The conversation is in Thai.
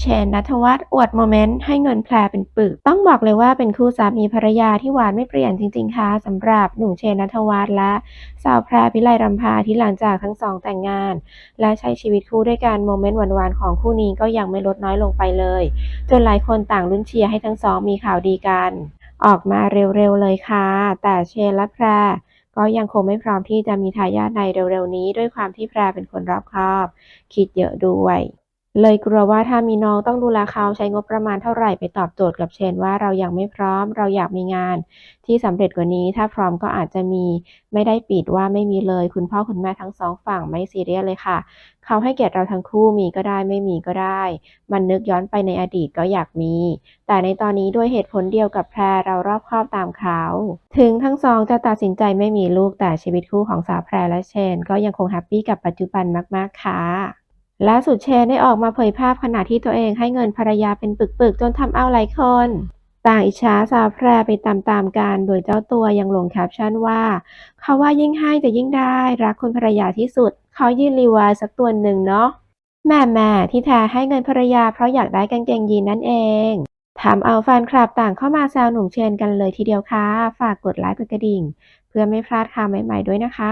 เชนนัทวัฒน์อวดโมเมนต์ให้เงินแพรเป็นปึก ต้องบอกเลยว่าเป็นคู่สามีภรรยาที่หวานไม่เปลี่ยนจริงๆค่ะสำหรับหนุ่มเชนนัทวัฒน์และสาวแพรพิไลรำพาที่หลังจากทั้งสองแต่งงาน และใช้ชีวิตคู่ด้วยกันโมเมนต์หวานๆของคู่นี้ก็ยังไม่ลดน้อยลงไปเลย จนหลายคนต่างลุ้นเชียร์ให้ทั้งสองมีข่าวดีกัน ออกมาเร็วๆเลยค่ะ แต่เชนและแพรก็ยังคงไม่พร้อมที่จะมีทายาทในเร็วๆนี้ ด้วยความที่แพรเป็นคนรอบคอบ คิดเยอะด้วย เลยกลัวว่าถ้ามีน้องต้องดูแลเขาใช้งบประมาณเท่าไหร่ไปตอบโจทย์กับเชนว่าเรายังไม่พร้อม เราอยากมีงาน ที่สำเร็จกว่านี้ ถ้าพร้อมก็อาจจะมี ไม่ได้ปิดว่าไม่มีเลย คุณพ่อคุณแม่ทั้งสองฝั่งไม่ซีเรียสเลยค่ะ เขาให้เกียรติเราทั้งคู่มีก็ได้ไม่มีก็ได้ มันนึกย้อนไปในอดีตก็อยากมี แต่ในตอนนี้ด้วยเหตุผลเดียวกับแพรเรารอบครอบตามเขาถึงทั้งสองจะตัดสินใจไม่มีลูกแต่ชีวิตคู่ของสาวแพรและเชน ก็ยังคงแฮปปี้กับปัจจุบันมาก ๆ ค่ะ ล่าสุดเชนได้ออกมาเผยภาพขณะที่ตัวเองให้เงินภรรยาเป็นปึกๆ จนทำเอาหลายคน ต่างอิจฉาสาวแพรไปตามๆกัน โดยเจ้าตัวยังลงแคปชั่นว่าเขาว่ายิ่งให้จะยิ่งได้ รักคุณภรรยาที่สุด เขายืนรีวายสักตัวหนึ่งเนาะแม่แม่ที่แท้ให้เงินภรรยาเพราะอยากได้กางเกงยีนนั่นเองทำเอาแฟนคลับต่างเข้ามาแซวหนุ่มเชนกันเลยทีเดียวค่ะ ฝากกดไลค์กดกระดิ่ง เพื่อไม่พลาดข่าวใหม่ๆด้วยนะคะ